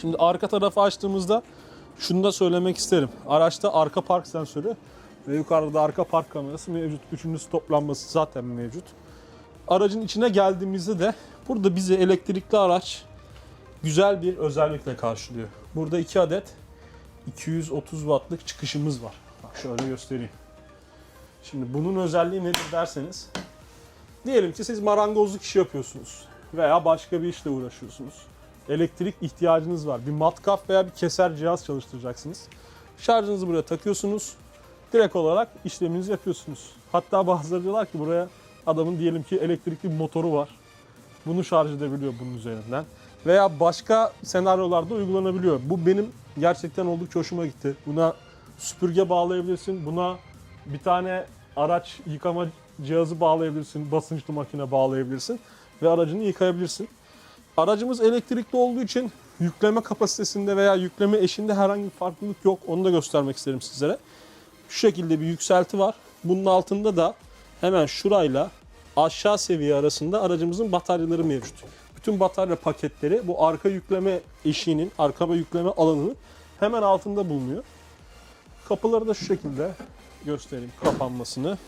Şimdi arka tarafı açtığımızda şunu da söylemek isterim. Araçta arka park sensörü ve yukarıda da arka park kamerası mevcut. Üçüncü stop lambası zaten mevcut. Aracın içine geldiğimizde de burada bizi elektrikli araç güzel bir özellikle karşılıyor. Burada iki adet 230 wattlık çıkışımız var. Bak şöyle göstereyim. Şimdi bunun özelliği nedir derseniz diyelim ki siz marangozluk işi yapıyorsunuz veya başka bir işle uğraşıyorsunuz. Elektrik ihtiyacınız var. Bir matkap veya bir keser cihaz çalıştıracaksınız. Şarjınızı buraya takıyorsunuz. Direkt olarak işleminizi yapıyorsunuz. Hatta bazıları diyorlar ki buraya adamın diyelim ki elektrikli bir motoru var. Bunu şarj edebiliyor bunun üzerinden. Veya başka senaryolarda uygulanabiliyor. Bu benim gerçekten oldukça hoşuma gitti. Buna süpürge bağlayabilirsin. Buna bir tane araç yıkama cihazı bağlayabilirsin. Basınçlı makine bağlayabilirsin. Ve aracını yıkayabilirsin. Aracımız elektrikli olduğu için yükleme kapasitesinde veya yükleme eşinde herhangi bir farklılık yok. Onu da göstermek isterim sizlere. Şu şekilde bir yükselti var. Bunun altında da hemen şurayla aşağı seviye arasında aracımızın bataryaları mevcut. Bütün batarya paketleri bu arka yükleme eşiğinin, arka yükleme alanının hemen altında bulunuyor. Kapıları da şu şekilde göstereyim kapanmasını.